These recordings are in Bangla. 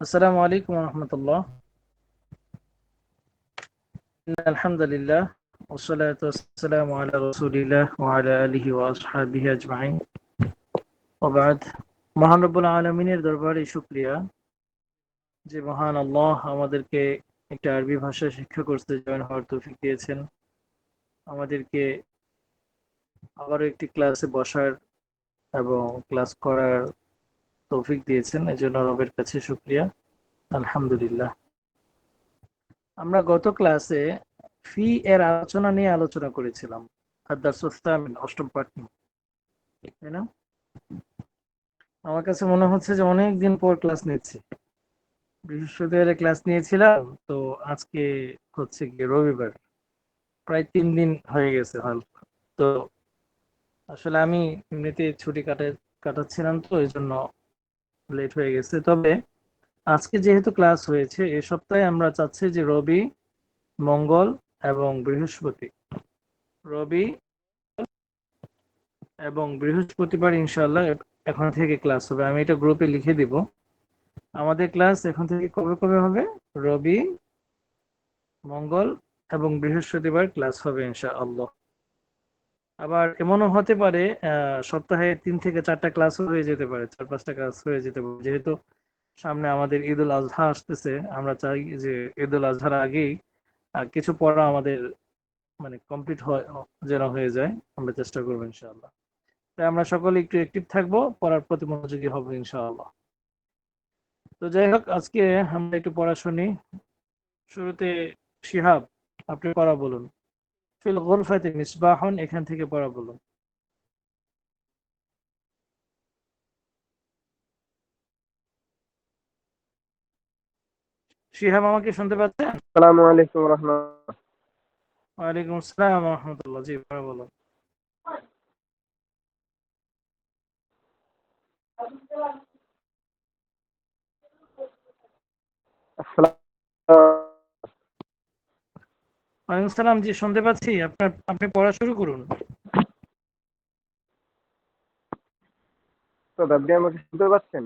আসসালামু আলাইকুম রহমতুল্লাহ الحمد لله والصلاة والسلام على رسول الله وعلى آله وأصحابه أجمعين وبعد মহান রব্বুল আলমিনের দরবারে শুক্রিয়া যে মহান আল্লাহ আমাদেরকে একটা আরবি ভাষা শিক্ষা করতে জয়েন হওয়ার তৌফিক দিয়েছেন আমাদেরকে আবারও একটি ক্লাসে বসার এবং ক্লাস করার তৌফিক দিয়েছেন এই জন্য রবের কাছে শুক্রিয়া। আলহামদুলিল্লাহ। আমরা গত ক্লাসে ফি এর আলোচনা নিয়ে আলোচনা করেছিলাম। আদাসুস্তামিন অষ্টম পাঠ নিয়ে। তাই না? আমার কাছে মনে হচ্ছে যে অনেক দিন পর ক্লাস নিচ্ছি। বৃহস্পতিবারে ক্লাস নিয়েছিলাম, তো আজকে হচ্ছে কি রবিবার। প্রায় তিন দিন হয়ে গেছে হল। তো আসলে আমি এমনিতে ছুটি কাটে কাটাচ্ছিলাম তো এই জন্য লেট হয়ে গেছে। তবে আজকে যেহেতু ক্লাস হয়েছে, এ সপ্তাহে আমরা চাচ্ছি যে রবি, মঙ্গল এবং বৃহস্পতি। রবি এবং বৃহস্পতিবার ইনশাল্লাহ এখন থেকে ক্লাস হবে। আমি এটা গ্রুপে লিখে দিব। আমাদের ক্লাস এখন থেকে কবে কবে হবে? রবি, মঙ্গল এবং বৃহস্পতিবার ক্লাস হবে ইনশাআল্লাহ। আবার এমনও হতে পারে সপ্তাহে তিন থেকে চারটা ক্লাস হয়ে যেতে পারে, চার পাঁচটা ক্লাস হয়ে যেতে পারে। যেহেতু সামনে আমাদের ঈদ উল আজহা আসতেছে, আমরা চাই যে ঈদ উল আজহার আগেই কিছু পড়া আমাদের মানে কমপ্লিট হয়, যেন হয়ে যায়, আমরা চেষ্টা করব ইনশাআল্লাহ। তাই আমরা সকলে একটু অ্যাক্টিভ থাকব, পড়ার প্রতি মনোযোগী হব ইনশাআল্লাহ। তো যাই হোক, আজকে আমরা একটু পড়া শুনি শুরুতে শিহাব, আপনি পড়া বলুন। ফিল গোরফাতে মিসবাহন এখান থেকে পড়া বলুন। শিহাব আমাকে শুনতে পাচ্ছেন? আসসালামু আলাইকুম রহমতুল্লাহ। ওয়ালাইকুম আসসালাম রহমতুল্লাহ জি পড়া বলুন। ওয়ালাইকুম সালাম জি শুনতে পাচ্ছি। আপনার আপনি পড়া শুরু করুন। তো আপনি আমাকে শুনতে পাচ্ছেন?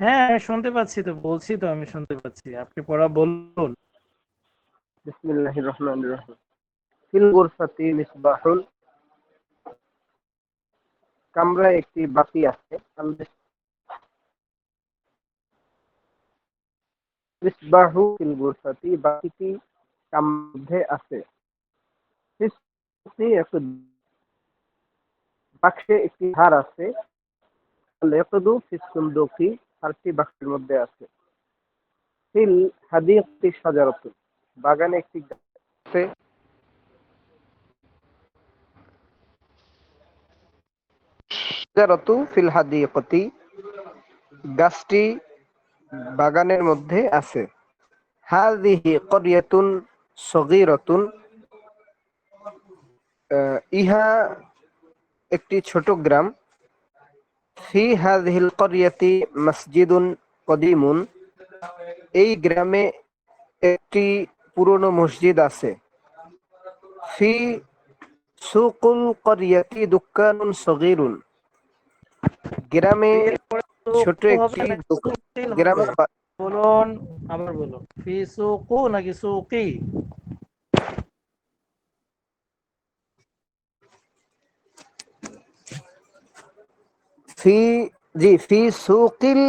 হ্যাঁ আমি শুনতে পাচ্ছি তো বলছি তো আমি শুনতে পাচ্ছি। আপনি পড়া বলুন। বিসমিল্লাহির রহমানির রহিম। ফিল গুরফাতি মিসবাহুল। কামরায় একটি বাতি আছে। মিসবাহু ফিল গুরফাতি বাতিটি আছে। বাক্সে একটি হার আছে। লেকদু ফিস সুন্দুকি হারটি বাক্সের মধ্যে আছে। ফিল হাদিকতি সাজারতুন বাগানে একটি আছে। সাজারতু ফিল হাদিকতি গাছটি বাগানের মধ্যে আছে। হাদিহি করিয়াতুন সগীরাতুন ইহা একটি ছোট গ্রাম। ফি হাযিহিল করিয়াতি মসজিদুন কদিমুন। এই গ্রামে একটি পুরনো মসজিদ আছে। ফি সুকুল করিয়াতি দোকানুন সগীরুন। গ্রামে ছোট একটি বলুন আবার বলুন। ফি সুকু নাকি সুকি? ফি জি ফি সুকিল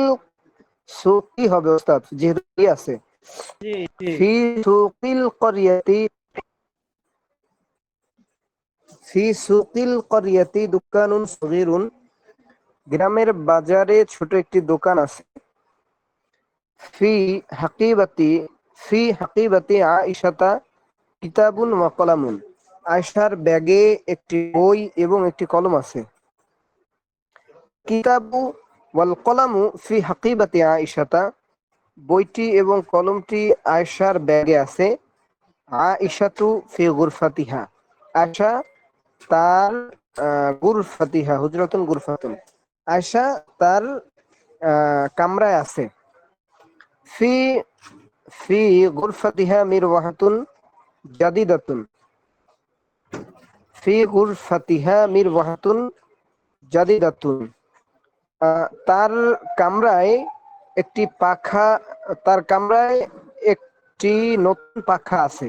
সুকি হবে ওস্তাদ যেহেতু আছে। ফি সুকিল করিয়াতি ফি সুকিল করিয়াতি দোকানুন সগীরুন। গ্রামের বাজারে ছোট একটি দোকান আছে। ফি হাকিবাতি, ফি আইসাতা কিতাবুন ওয়া কলামুন। আয়সার ব্যাগে একটি বই এবং একটি কলম আছে। কিতাবু ওয়াল কলামু ফি হাকিবাতি আইসাতা বইটি এবং কলমটি আয়সার ব্যাগে আছে। আইসাতু ফি গুরফাতিহা। আয়সা তার গুরফাতিহা, হুজরাতুন গুরফাতুন। আয়সা তার কামরায় আছে। ফি ফি গুরফাতিহা মিরওয়াহাতুন জাদিদাতুন। ফি গুরফাতিহা মিরওয়াহাতুন জাদিদাতুন। তার কামরায় একটি পাখা তার কামরায় একটি নতুন পাখা আছে।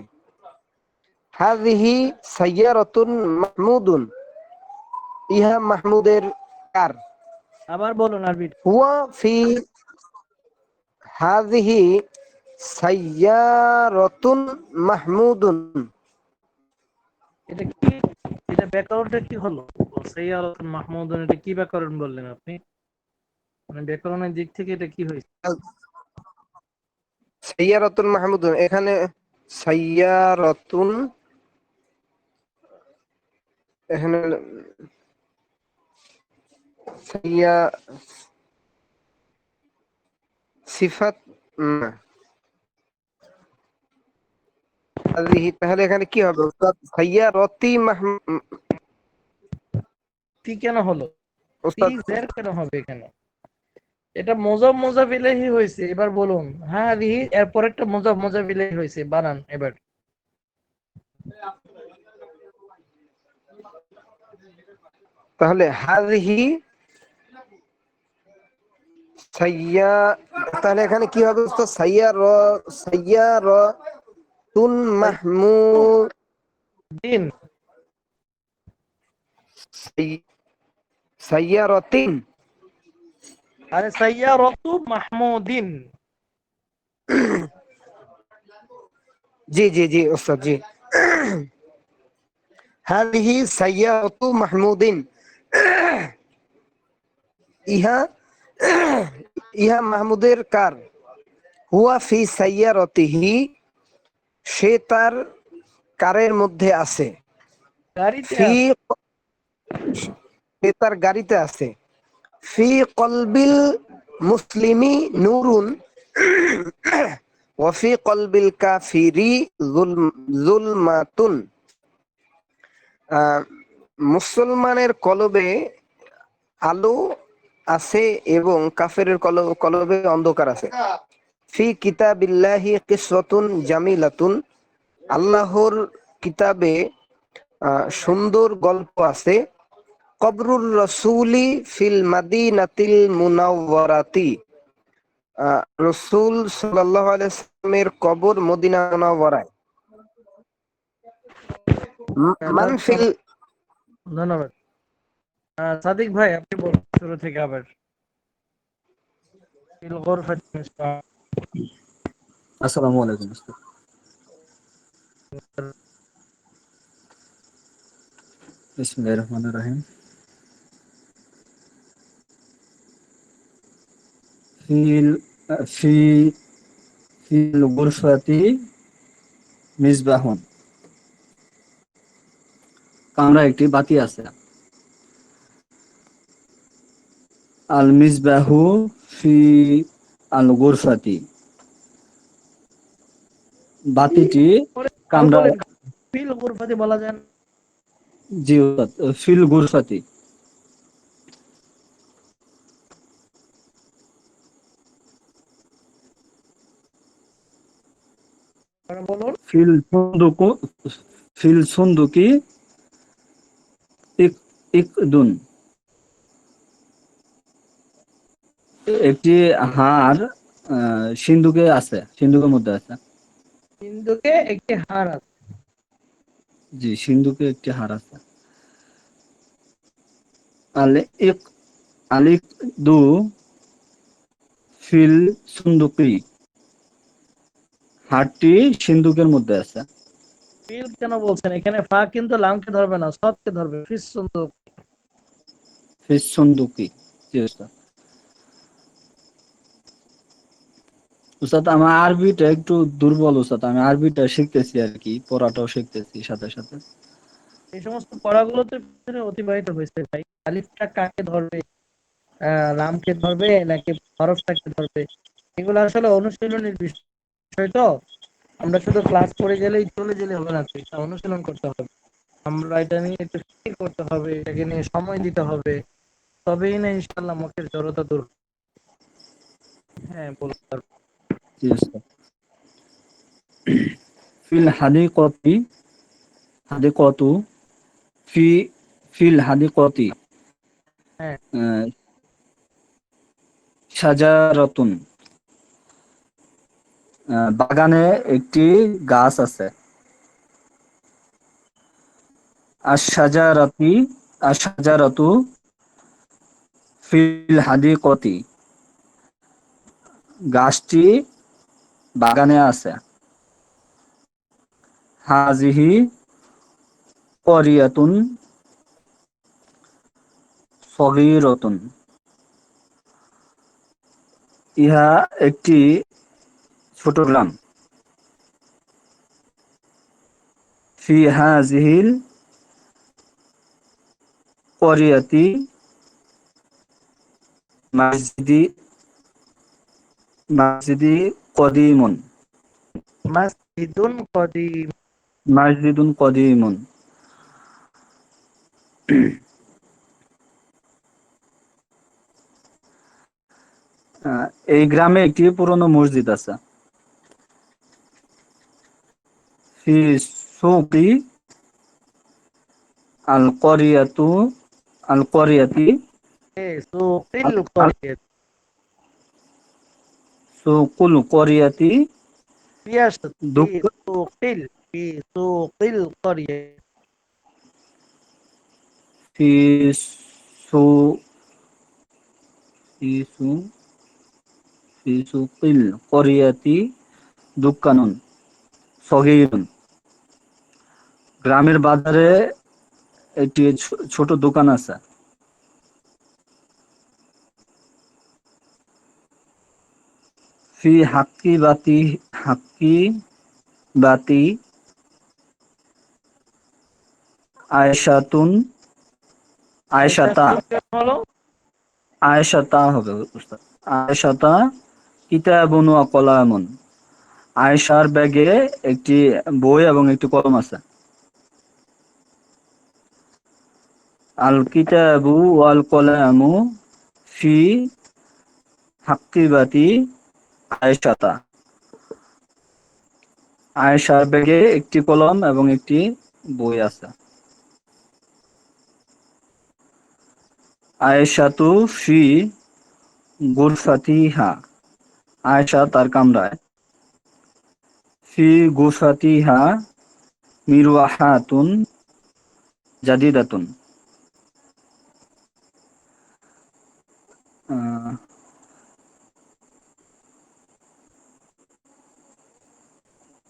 হাজিহি সাইয়ারাতুন মাহমুদুন। ইহা মাহমুদের কার? আবার বলুন আরবি। হুয়া ফি হাজিহি সাইয়ারাতুন মাহমুদুন। এটা কি এটা ব্যাকরণটা কি হলো? সাইয়ারাতুন মাহমুদুন এটা কি ব্যাকরণ বললেন আপনি? মানে ব্যাকরণের দিক থেকে এটা কি হয়েছে? সাইয়ারাতুন মাহমুদুন এখানে সাইয়ারতুন এখানে সাইয়া সিফাত না। তাহলে এখানে কি হবে? উস্তাদ সাইয়ারতি কেন হলো? উস্তাদ জের কেন হবে এখানে? এটা মোজাব মোজাব ইলাহি হয়েছে এবার বলুন। হ্যাঁ রিহি এরপর একটা মোজাব মোজাব ইলাহি হয়েছে বানান এবার। তাহলে হাজিহি সাইয়া তাহলে এখানে কি হবে উস্তাদ সাইয়ার সাইয়ার তুন মাহমুদ দিন সাইয়ারতিন আরে সাইয়ারাতু মাহমুদিন জি জি জি উস্তাদ জি هذه سيارة محمود ইহা ইহা মাহমুদের কার? হুয়া ফি সাইয়ারতিহি সে তার কারের মধ্যে আছে। সে তার গাড়িতে আছে। ফি কলবিল মুসলিমি নূরুন ওয়াফি কলবিল কাফিরি জুল- জুলমাতুন। মুসলমানের কলবে আলো আছে এবং কাফেরের কল- কলবে অন্ধকার আছে। ফি কিতাবিল্লাহি কিসরাতুন জামিলাতুন। আল্লাহর কিতাবে আহ, সুন্দর গল্প আছে। কবরুর রসুলি ফিল মাদিনাতিল মুনাওয়ারাতি। রসুল সাল্লাল্লাহু আলাইহি সাল্লামের কবর মদিনা মুনাওয়ারায়। ম- মান ফিল ধন্যবাদ। সাদিক ভাই আপনি বলুন। শুরু থেকে আবার। আসসালামু আলাইকুম বিসমিল্লাহির রহমানির রহিম। ফিল, ফি, ফিল গুরফাতি মিসবাহুন। কামরা একটি বাতি আছে। আল মিসবাহু ফি আল গুরফাতি বাতিটি কামরা ফিল গুরফাতি বলা যায় জি ফিল গুরফাতি ফিল সুন্দুকু ফিল সুন্দুকি ইক ইকদুন। একটি হার সিন্ধুকে আছে সিন্ধুকের মধ্যে আছে। হিন্দুকে একটি হার আছে। জি সিন্ধুকে একটি হার আছে। আলে ইক আলিক দু ফিল সুন্দুকি। হারটি সিন্ধুকের মধ্যে আছে। ফিল কেন বলছেন? এখানে ফা কিন্তু লামকে ধরবে না সবকে ধরবে। ফিস সুন্দর ফিস সুন্দুকি জি উস্তাদ আমার আরবিটা একটু দুর্বল উস্তাদ আমি আরবিটা শিখতেছি আর কি পড়াটাও শিখতেছি সাথে সাথে। এই সমস্ত পড়াগুলোতে পিছনে অতিবাহিত হয়েছে ভাই। আলিফটা কাকে ধরবে? আহ, লামকে ধরবে নাকি হরফটাকে ধরবে? এগুলো আসলে অনুশীলনের বিষয় তো। আমরা শুধু ক্লাস করে গেলেই চলে গেলে হবে না এটা অনুশীলন করতে হবে। আমরা এটা নিয়ে একটু স্থির করতে হবে এটাকে নিয়ে সময় দিতে হবে। তবেই না ইনশাল্লাহ মুখের জড়তা দূর হ্যাঁ বলতে পারব। ফিল হাদিকতি হাদিকতু ফি ফিল হাদিকতি হ্যাঁ। আহ, শাজারাতুন বাগানে একটি গাছ আছে। আশ-শাজারাতি আশ-শাজারাতু ফিল হাদিকতি। গাছটি বাগানে আছে। হাজিহি করিয়াতুন সগীরাতুন। ইহা একটি ছোট গ্রাম। ফি হাজিহিল করিয়াতি মসজিদি মসজিদি কদিমুন। মাসজিদুন কদিম মসজিদুন কদিমুন। এই গ্রামে একটি পুরনো মসজিদ আছে। ফি সুকি আল করিয়াতু আল করিয়াতি সুকিল করিয়াত সুকুল করিয়াতি সুকিল সুকিল করিয়াত দুকানুন সগীরুন গ্রামের বাজারে একটি ছো- ছোট দোকান আছে। ফি হাক্কি বাতি হাক্কি বাতি আয়সাতুন আয়সাতা আয়সাতা হবে আয়সাতা কিতাবুন ওয়া কলামুন। আয়েশার ব্যাগে একটি বই এবং একটি কলম আছে। আল কিতাবু ওয়াল কলামু ফি হাক্কিবাতি আয়েশাতা। আয়েশার ব্যাগে একটি কলম এবং একটি বই আছে। আয়েশাতু ফি গুরফাতিহা। আয়েশা তার কামরায়। ফি গুরফাতিহা মিরওয়াহাতুন জাদিদাতুন।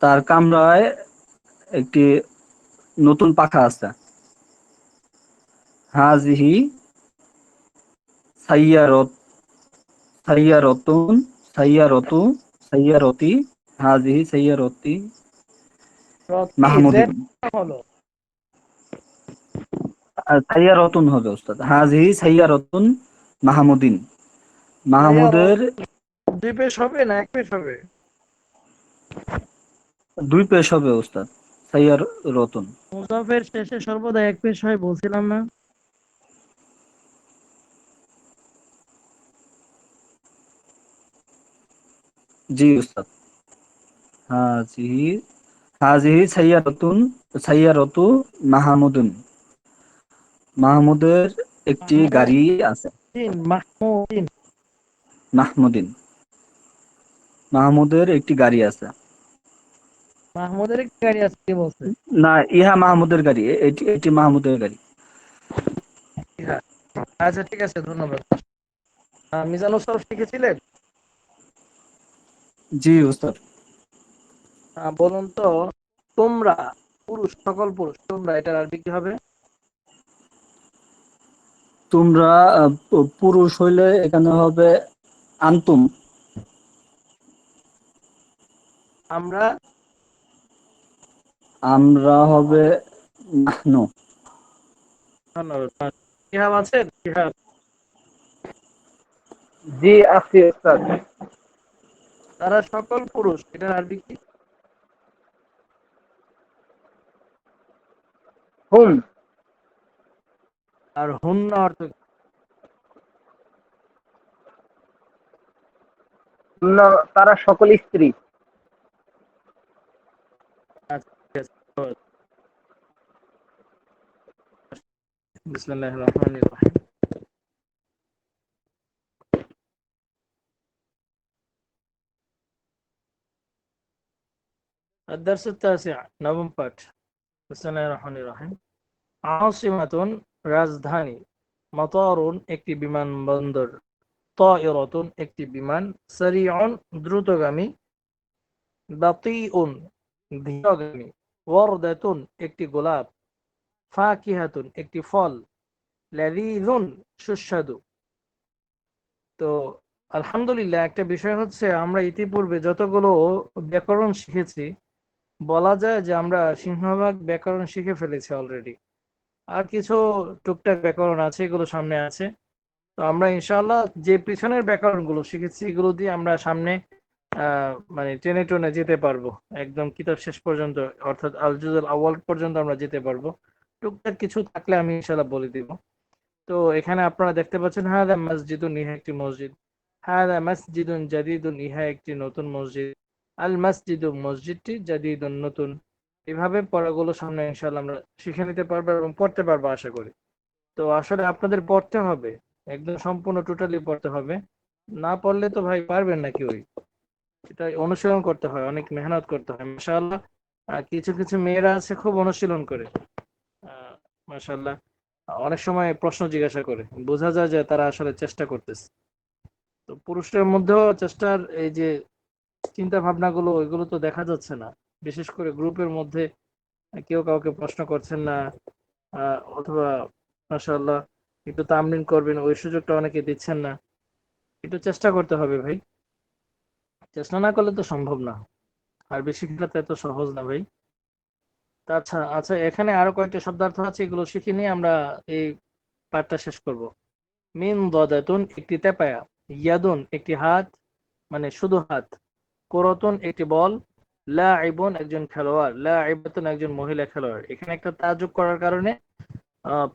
তার কামরায় একটি নতুন পাখা আছে। হাজিহি সাইয়ারত সাইয়ারতুন সাইয়ারতু সাইয়ারতি হাজিহি সাইয়ারতি মাহমুদুন সাইয়ারতুন হবে ওস্তাদ হাজিহি সাইয়ারতুন মাহমুদিন। মাহমুদের দুই পেশ হবে না এক পেশ হবে? দুই পেশ হবে ওস্তাদ। সাইয়ার রতন। মুজাফের শেষে সর্বদা এক পেশ হয় বলছিলাম না। জি উস্তাদ হাজিহি হাজিহি সাইয়ারতুন সাইয়ারতু মাহমুদুন। মাহমুদের একটি গাড়ি আছে। তিন মাহমুদিন। মাহমুদিন। মাহমুদের একটি গাড়ি আছে। মাহমুদের গাড়ি আছে কে বলছে? না ইহা মাহমুদের গাড়ি এটি এটি মাহমুদের গাড়ি। আচ্ছা ঠিক আছে ধন্যবাদ। আহ, মিজানুর সরফ শিখেছিলেন? জি উস্তাদ। বলুন তো তোমরা পুরুষ সকল পুরুষ তোমরা এটার আরবি কি হবে? তোমরা পুরুষ হইলে এখানে হবে আন্তুম। আমরা আমরা হবে নাহনু। আছেন ইহাব জি আছি ওস্তাদ। তারা সকল পুরুষ এটার আরবি কি? হুম আর হুন্না অর্থ তারা সকল স্ত্রী। বিসমিল্লাহির রহমানির রহিম الدرس التاسع নবম পাঠ بسم الله الرحمن الرحيم عاصمة রাজধানী মতারুন একটি বিমানবন্দর তাইরাতুন একটি বিমান সারিউন দ্রুতগামী বাতিউন ধীরগামী ওয়ারদাতুন, একটি গোলাপ। ফাকিহাতুন, একটি ফল। লাযীযুন, সুস্বাদু। তো আলহামদুলিল্লাহ, একটা বিষয় হচ্ছে, আমরা ইতিপূর্বে যতগুলো ব্যাকরণ শিখেছি, বলা যায় যে আমরা সিংহভাগ ব্যাকরণ শিখে ফেলেছি অলরেডি আর কিছু টুকটাক ব্যাকরণ আছে, এগুলো সামনে আছে। তো আমরা ইনশাআল্লাহ যে পিছনের ব্যাকরণগুলো শিখেছি, এগুলো দিয়ে আমরা সামনে মানে টেনে টেনে যেতে পারব। একদম কিতাব শেষ পর্যন্ত, অর্থাৎ আলজুজুল আউয়াল পর্যন্ত আমরা যেতে পারব। টুকটাক কিছু থাকলে আমি ইনশাল্লাহ বলে দিব। তো এখানে আপনারা দেখতে পাচ্ছেন হ্যাঁ হাদা মসজিদুন ইহা একটি মসজিদ। হ্যাঁ হাদা মসজিদুন জাদিদুন ইহা একটি নতুন মসজিদ। আল মসজিদু মসজিদটি জাদিদুন নতুন। এভাবে পড়াগুলো সামনে ইনশাআল্লাহ আমরা শিখে নিতে পারব এবং পড়তে পারব, আশা করি। তো আসলে আপনাদের পড়তে হবে, একদম সম্পূর্ণ টোটালি পড়তে হবে। না পড়লে তো ভাই পারবেন নাকি ওই? এটা অনুশীলন করতে হয় অনেক মেহনত করতে হয় মাশাআল্লাহ। আহ, কিছু কিছু মেয়েরা আছে খুব অনুশীলন করে। আহ, মাশাআল্লাহ। অনেক সময় প্রশ্ন জিজ্ঞাসা করে বোঝা যায় যে তারা আসলে চেষ্টা করতেছে। তো পুরুষদের মধ্যেও চেষ্টার এই যে চিন্তা ভাবনাগুলো ওইগুলো তো দেখা যাচ্ছে না। বিশেষ করে গ্রুপের মধ্যে কেউ কাউকে প্রশ্ন করছেন না অথবা মাশাআল্লাহ একটু তামরিন করবেন ওই সুযোগটা অনেকে দিচ্ছেন না। একটু চেষ্টা করতে হবে ভাই। চেষ্টা না করলে তো সম্ভব না। আর বেশি খেলা তো এত সহজ না ভাই। আচ্ছা আচ্ছা এখানে আরও কয়েকটা শব্দার্থ আছে, এগুলো শিখে নিয়ে আমরা এই পাঠটা শেষ করব। মিন দদাতুন একটি তেপায়া, ইয়াদুন একটি হাত মানে শুধু হাত। করতুন একটি বল লা আইবুন একজন খেলোয়াড় লা আইবাতুন একজন মহিলা খেলোয়াড়। এখানে একটা তাজুব করার কারণে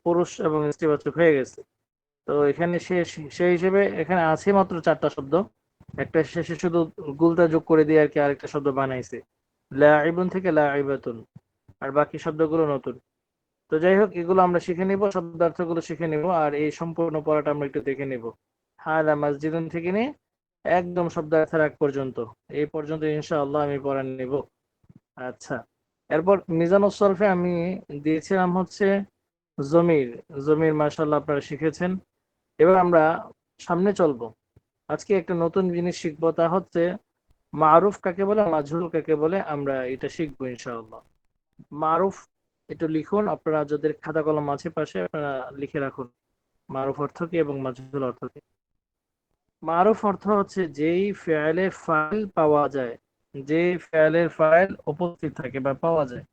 পুরুষ এবং স্ত্রীবাচক হয়ে গেছে। তো এখানে সে সেই হিসেবে এখানে আছে মাত্র চারটা শব্দ। একটা শেষে শুধু গুলটা যোগ করে দিয়ে আর কি আরেকটা শব্দ বানাইছে। লা আইবুন থেকে লা আইবাতুন আর বাকি শব্দগুলো নতুন। তো যাই হোক, এগুলো আমরা শিখে নিব, শব্দার্থগুলো শিখে নিব, আর এই সম্পূর্ণ পড়াটা আমরা একটু দেখে নিব। হাদা মসজিদুন থেকে নিয়ে একদম শব্দার্থের আগ পর্যন্ত। এই পর্যন্ত ইনশাআল্লাহ আমি পড়া নিব। আচ্ছা এরপর মিজানুস সরফে আমি দিয়েছিলাম হচ্ছে জমির। জমির মাশাআল্লাহ আপনারা শিখেছেন। এবার আমরা সামনে চলবো। আজকে একটা নতুন জিনিস শিখব, তা হচ্ছে মারুফ কাকে বলে, মাজহুল কাকে বলে, আমরা এটা শিখব ইনশাআল্লাহ। মারুফ একটু লিখুন, আপনারা যাদের খাতা কলম আছে পাশে, আপনারা লিখে রাখুন। মারুফ অর্থ কি এবং মাজহুল অর্থ কি? মারুফ অর্থ হচ্ছে যেই ফেয়ালের ফাইল পাওয়া যায় যে ফেয়ালের ফাইল উপস্থিত থাকে বা পাওয়া যায়,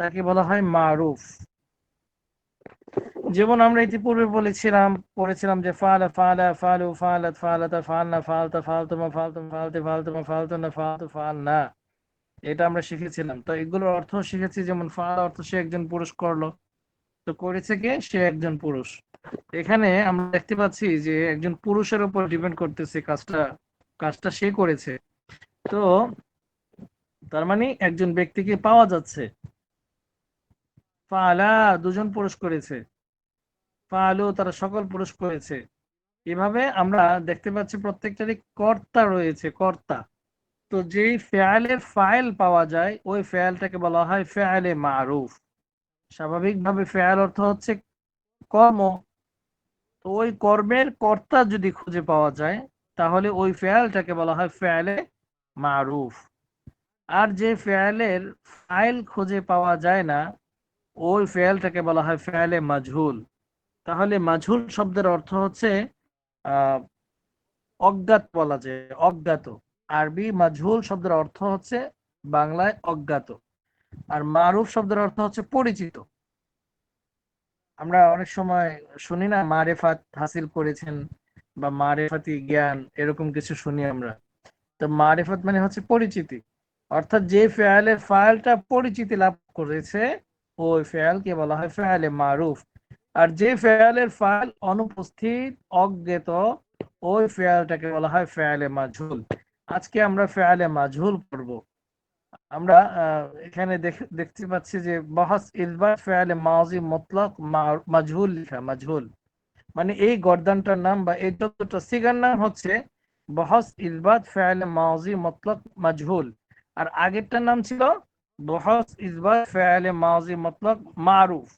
তাকে বলা হয় মারুফ। যেমন আমরা ইতিপূর্বে বলেছিলাম, পড়েছিলাম যে ফালা ফালা, ফালু ফালাত ফালাতা, ফালনা, ফালতা, ফালতুমা, ফালতুম, ফালতে, ফালতুমা, ফালতুনা, ফালতু, ফালনা। এটা আমরা শিখেছিলাম। তো এগুলোর অর্থ শিখেছি, যেমন ফাল অর্থ সে একজন পুরুষ করল। তো করেছে কে? সে একজন পুরুষ। এখানে আমরা দেখতে পাচ্ছি যে একজন পুরুষের উপর ডিপেন্ড করতেছে কাজটা কাজটা সে করেছে। তো তার মানে একজন ব্যক্তিকে পাওয়া যাচ্ছে। ফালা দুজন পুরুষ করেছে। ফালু তারা সকল পুরুষ করেছে। এভাবে আমরা দেখতে পাচ্ছি প্রত্যেকটারই কর্তা রয়েছে, কর্তা। তো যেই ফেয়ালের ফাইল পাওয়া যায়, ওই ফেয়ালটাকে বলা হয় ফেয়ালে মারুফ। স্বাভাবিকভাবে ফেয়াল অর্থ হচ্ছে কর্ম। তো ওই কর্মের কর্তা যদি খুঁজে পাওয়া যায়, তাহলে ওই ফেয়ালটাকে বলা হয় ফেয়ালে মারুফ। আর যে ফেয়ালের ফাইল খুঁজে পাওয়া যায় না ওই ফেয়ালটাকে বলা হয় ফেয়ালে মাজহুল। তাহলে মাজহুল শব্দের অর্থ হচ্ছে অজ্ঞাত বলা যায়, অজ্ঞাত। আরবি মাজহুল শব্দের অর্থ হচ্ছে বাংলায় অজ্ঞাত। আর মারুফ শব্দের অর্থ হচ্ছে পরিচিত। আমরা অনেক সময় শুনি না, মারেফাত হাসিল করেছেন বা মারেফাতি জ্ঞান, এরকম কিছু শুনি আমরা। তো মারেফাত মানে হচ্ছে পরিচিতি। অর্থাৎ যে ফেয়ালের ফাইলটা পরিচিতি লাভ করেছে ওই ফেয়ালকে বলা হয় ফেয়ালে মারুফ। আর যে ফেয়ালের ফাইল অনুপস্থিত, অজ্ঞাত, ওই ফেয়ালটাকে বলা হয় ফেয়ালে মাজহুল। আজকে আমরা ফেয়ালে মাজহুল পড়ব। আমরা এখানে দেখ- দেখতে পাচ্ছি যে বহস ইলবাত ফেয়ালে মাজি মতলক মা- মাজহুল লেখা, মাজহুল। মানে এই গর্দানটার নাম বা এই যতটা সিগার নাম হচ্ছে বহস ইলবাত ফেয়ালে মাজি মতলক মাজহুল। আর আগেরটার নাম ছিল বহস ইসবাত ফেয়ালে মাজি মতলব মারুফ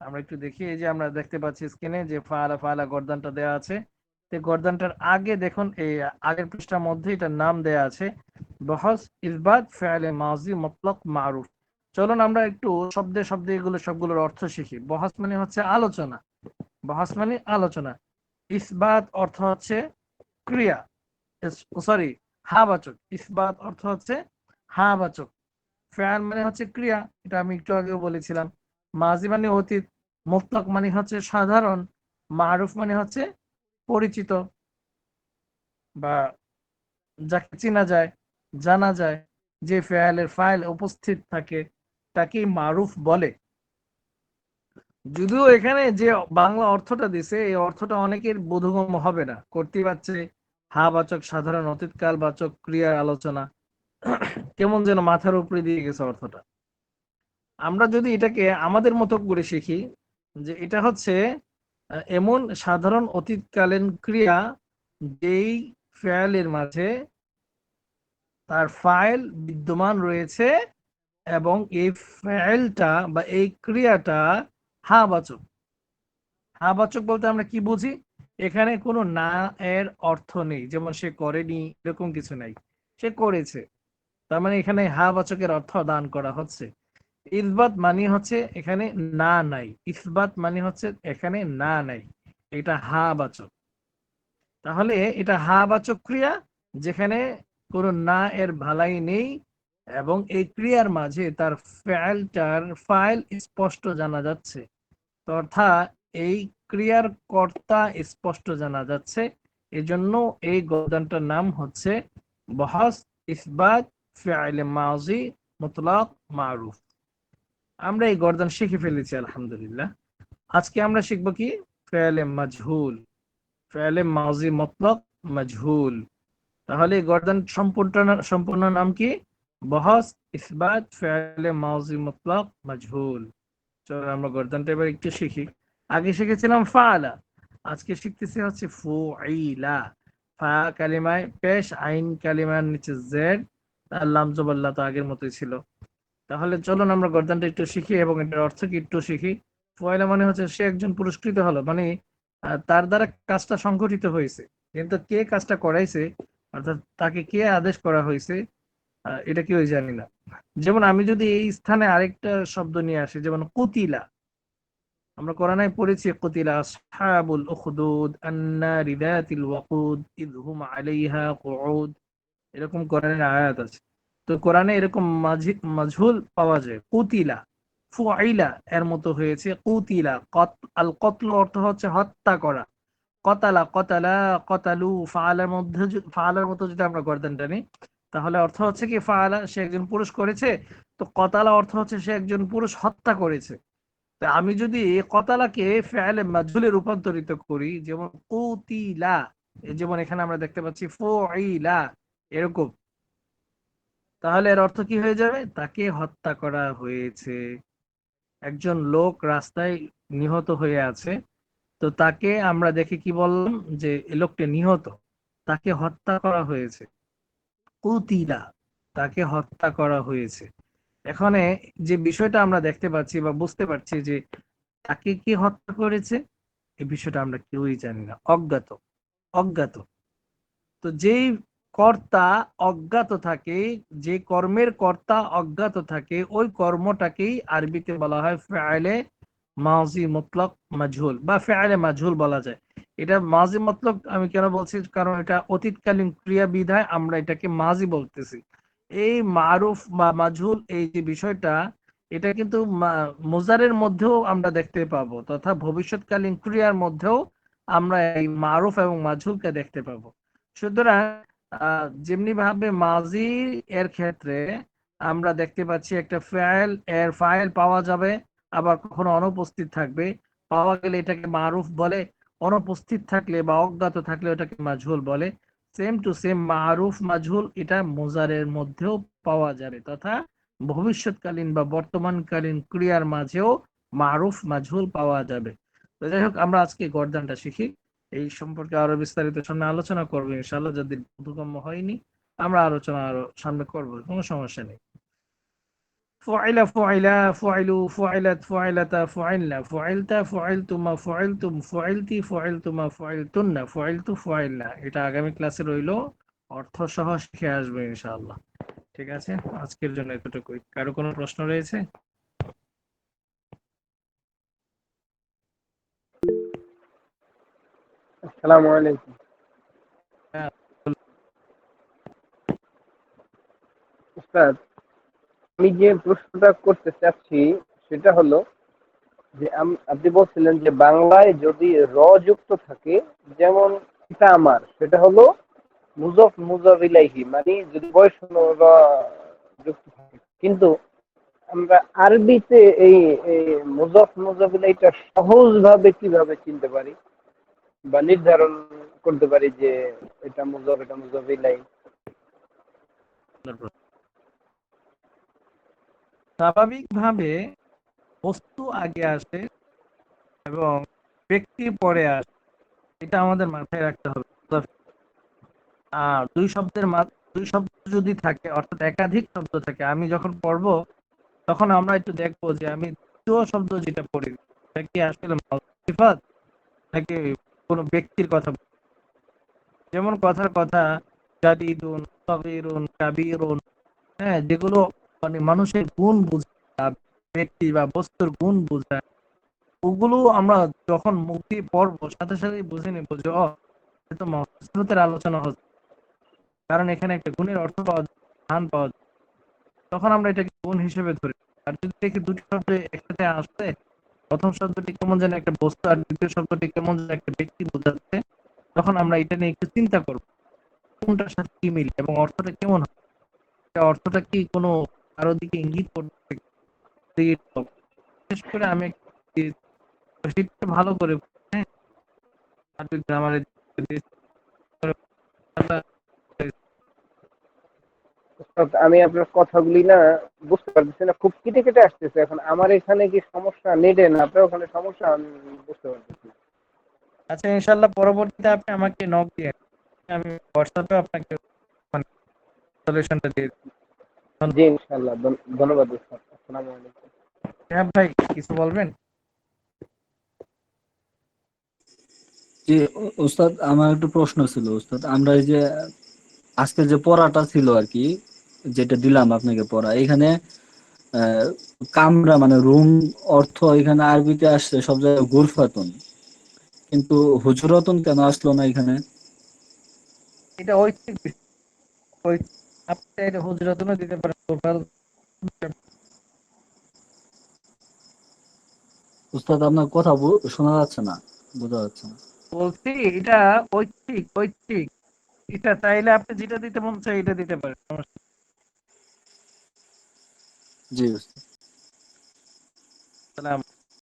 আমরা একটু দেখি, এই যে আমরা দেখতে পাচ্ছি স্ক্রিনে যে ফালা ফালা গর্দানটা দেওয়া আছে। গর্দানটার আগে দেখুন, এই আগের পৃষ্ঠার মধ্যে এটার নাম দেয়া আছে বহস ইসবাত ফেয়ালে মাজি মতলব মারুফ চলুন আমরা একটু শব্দে শব্দে এগুলো সবগুলোর অর্থ শিখি। বহাস মানে হচ্ছে আলোচনা। বহাস মানে আলোচনা। ইসবাত অর্থ হচ্ছে ক্রিয়া। সরি হাবাচক। ইসবাত অর্থ হচ্ছে হাবাচক। ফেয়াল মানে হচ্ছে ক্রিয়া, এটা আমি একটু আগেও বলেছিলাম। মাজি মানে অতীত মুতলক মানে হচ্ছে সাধারণ, মারুফ মানে হচ্ছে পরিচিত বা যাকে চেনা যায়, জানা যায় যে ফেয়ালের ফাইল উপস্থিত থাকে, তাকে মারুফ বলে। যদিও এখানে যে বাংলা অর্থটা দিছে, এই অর্থটা অনেকের বোধগম্য হবে না। করতে পারছে হা বাচক সাধারণ অতীতকাল বাচক ক্রিয়ার আলোচনা। কেমন যেন মাথার উপরে দিয়ে গেছে অর্থটা। আমরা যদি এটাকে আমাদের মতো করে শিখি যে এটা হচ্ছে এমন সাধারণ অতীতকালীন ক্রিয়া যেই ফেয়ালের মাঝে তার ফাইল বিদ্যমান রয়েছে এবং এই ফেলটা বা এই ক্রিয়াটা হাবাচক। হাবাচক বলতে আমরা কি বুঝি? এখানে কোনো না এর অর্থ নেই, যেমন সে করেনি, এরকম কিছু নাই। সে করেছে। তার মানে এখানে হাবাচকের অর্থ দান করা হচ্ছে। ইসবাত মানে হচ্ছে এখানে না নাই। ইসবাত মানে হচ্ছে এখানে না নাই। এটা হাবাচক তাহলে এটা হাবাচক ক্রিয়া যেখানে কোনো না এর ভালাই নেই এবং এই ক্রিয়ার মাঝে তার ফাইলটার ফাইল স্পষ্ট জানা যাচ্ছে। তো অর্থাৎ এই ক্রিয়ার কর্তা স্পষ্ট জানা যাচ্ছে। এজন্য এই গদানটার নাম হচ্ছে বহাস ইসবাত ফেয়াল মাজি মুতলাক মারুফ। আমরা এই গর্দান শিখে ফেলেছি, আলহামদুলিল্লাহ। আজকে আমরা শিখব কি? ফেয়ালে মাজহুল। ফেয়ালে মাজি মতলক মাজহুল। তাহলে এই গর্দান সম্পূর্ণ সম্পূর্ণ নাম কি? বহস, ইসবাত ফেয়ালে মাজি মতলক মাজহুল। চলো আমরা গর্দানটা এবার একটু শিখি। আগে শিখেছিলাম ফালা আজকে শিখতেছি হচ্ছে ফুইলা। ফা কালিমায় পেশ, আইন কালিমার নিচে জেড লাম জবাল্লা তো আগের মতোই ছিল। তাহলে চলুন আমরা গর্দানটা একটু শিখি এবং এটার অর্থ কি একটু শিখি। ফয়লা মানে হচ্ছে সে একজন পুরস্কৃত হলো মানে তার দ্বারা কাজটা সংঘটিত হয়েছে। কিন্তু কে কাজটা করাইছে, অর্থাৎ তাকে কে আদেশ করা হয়েছে এটা কেউই জানি না। যেমন আমি যদি এই স্থানে আরেকটা শব্দ নিয়ে আসি, যেমন কুতিলা। আমরা কোরআনে পড়েছি, কুতিলা আসহাবুল উখদুদ আন্নারি যাতিল ওয়াকুদ ইয হুম আলাইহা কুউদ। এরকম কোরআনের আয়াত আছে। তো কোরআনে এরকম মাঝি- মাজহুল পাওয়া যায়, কুতিলা ফুআইলা এর মতো হয়েছে, কুতিলা, কত, আল কতল অর্থ হচ্ছে হত্যা করা। কতালা কতালা, কতালু ফাআলার মধ্যে ফাআলার মতো যদি আমরা গর্দানটা নিই তাহলে অর্থ হচ্ছে কি, ফালা সে একজন পুরুষ করেছে, তো কতালা অর্থ হচ্ছে সে একজন পুরুষ হত্যা করেছে। তা আমি যদি কতালাকে ফেয়ালে মাজহুলে রূপান্তরিত করি, যেমন কুতিলা যেমন এখানে আমরা দেখতে পাচ্ছি ফুআইলা এরকম। তাহলে এর অর্থ কি হয়ে যাবে? তাকে হত্যা করা হয়েছে। একজন লোক রাস্তায় নিহত হয়ে আছে। তো তাকে আমরা দেখে কি বললাম? যে লোকটি নিহত। তাকে হত্যা করা হয়েছে। কুতিলা, তাকে হত্যা করা হয়েছে। এখানে যে বিষয়টা আমরা দেখতে পাচ্ছি বা বুঝতে পারছি যে তাকে কি হত্যা করেছে এই বিষয়টা আমরা কেউই জানি না। অজ্ঞাত। অজ্ঞাত। তো যেই কর্তা অজ্ঞাত থাকে, যে কর্মের কর্তা অজ্ঞাত থাকে, ওই কর্মটাকেই আরবিতে বলা হয় ফেয়ালে মাজি মতলক মাজহুল বা ফেয়ালে মাজহুল বলা যায়। এটা মাজি মতলক আমি কেন বলছি? কারণ এটা অতীতকালীন ক্রিয়া বিধায় আমরা এটাকে মাজি বলতেছি। এই মারুফ বা মাজহুল এই যে বিষয়টা, এটা কিন্তু মুজারের মধ্যেও আমরা দেখতে পাবো তথা ভবিষ্যৎকালীন ক্রিয়ার মধ্যেও আমরা এই মারুফ এবং মাঝুলকে দেখতে পাবো। সুতরাং যেমনি ভাবে মাজি এর ক্ষেত্রে আমরা দেখতে পাচ্ছি একটা ফাইল এর ফাইল পাওয়া যাবে, আবার কখনো অনুপস্থিত থাকবে। পাওয়া গেলে এটাকে মারুফ বলে, অনুপস্থিত থাকলে বা অজ্ঞাত থাকলে ওটাকে মাজহুল বলে। সেম টু সেম মারুফ মাঝুল এটা মোজারের মধ্যেও পাওয়া যাবে তথা ভবিষ্যৎকালীন বা বর্তমানকালীন ক্রিয়ার মাঝেও মারুফ মাঝুল পাওয়া যাবে। তো যাই হোক, আমরা আজকে গর্দানটা শিখি। এই সম্পর্কে আরো বিস্তারিত সামনে আলোচনা করবো ইনশাআল্লাহ যদি বোধগম্য হয়নি আমরা আলোচনা আরো সামনে করব কোনো সমস্যা নেই فعل فعلا فعلوا فعلت فعلتا فعلنا فعلت فعلتما فعلتم فعلتي فعلتما فعلتن فعلت فعلنا এটা আগামী ক্লাসে রইলো অর্থ সহ শিখে আসবে ইনশাআল্লাহ ঠিক আছে আজকের জন্য এতটুকুই কারো কোনো প্রশ্ন রয়েছে আসসালামু আলাইকুম। আমি যে প্রশ্নটা করতে চাচ্ছি, সেটা হলো যে আপনি বলছিলেন যে বাংলায় যদি র যুক্ত থাকে, যেমন এটা আমার, সেটা হলো মুজফ ইলাইহি মানে যদি বয়স র যুক্ত থাকে। কিন্তু আমরা আরবিতে এই মুজফ ইলাইটা সহজভাবে কীভাবে চিনতে পারি? বা নির্ধারণ করতে পারি যে এটা মুজফ এটা মুজফ ইলাই। স্বাভাবিকভাবে বস্তু আগে আসে এবং ব্যক্তি পরে আসে। এটা আমাদের মাথায় রাখতে হবে। আর দুই শব্দের দুই শব্দ যদি থাকে, অর্থাৎ একাধিক শব্দ থাকে, আমি যখন পড়ব, তখন আমরা একটু দেখব যে আমি দ্বিতীয় শব্দ যেটা পড়ি, এটা কি আসলে নাকি কোনো ব্যক্তির কথা যেমন কথার কথা জাদিদুন সগীরুন কাবীরুন হ্যাঁ যেগুলো মানে মানুষের গুণ বোঝায় ব্যক্তি বা বস্তুর গুণ বোঝায় ওগুলো আমরা যখন মুক্তি পড়ব সাথে সাথে বুঝে নেব যে, ও তো মহসিফতের আলোচনা হচ্ছে। কারণ এখানে একটা গুণের অর্থ পাওয়া যায়, স্থান পাওয়া যায়। তখন আমরা এটাকে গুণ হিসেবে ধরি। আর যদি দেখি দুটি শব্দ একসাথে আসছে প্রথম শব্দটি কেমন যেন একটা বস্তু আর দ্বিতীয় শব্দটি কেমন যেন একটা ব্যক্তি বোঝাচ্ছে তখন আমরা এটা নিয়ে একটু চিন্তা করব। কোনটার সাথে কি মিল এবং অর্থটা কেমন হবে? অর্থটা কি কোনো কারও দিকে ইঙ্গিত করতে বিশেষ করে আমি একটি- ভালো করে হ্যাঁ আর উস্তাদ, আমি আপনার কথাগুলি না বুঝতে পারতেছি না খুব কেটে কেটে আসতেছে। এখন আমার এখানে কি সমস্যা? নেটে না? আপনার ওখানে সমস্যা? আমি বুঝতে পারতেছি না। আচ্ছা ইনশাল্লাহ পরবর্তীতে আপনি আমাকে নক দিয়ে আমি হোয়াটসঅ্যাপে আপনাকে সলিউশনটা দিয়ে দিই। জি ইনশাল্লাহ ধন্যবাদ আসসালামু আলাইকুম। হ্যাঁ ভাই কিছু বলবেন? জি উস্তাদ আমার একটু প্রশ্ন ছিল উস্তাদ আমরা এই যে আজকে যে পড়াটা ছিল আর কি যেটা দিলাম আপনাকে পড়া এখানে কামরা মানে রুম অর্থ এখানে আরবিতে আসছে সব জায়গায় গুরফাতুন। কিন্তু হুজুরাতুন কেন আসলো না এখানে? এটা ঐচ্ছিক বিষয় আপনি এটা হুজরাতুনও দিতে পারেন উস্তাদ আপনার কথা শোনা যাচ্ছে না বোঝা যাচ্ছে না। বলছি এটা ঐচ্ছিক ঐচ্ছিক এটা চাইলে আপনি যেটা দিতে মন চাই এটা দিতে পারেন সমস্যা। জি।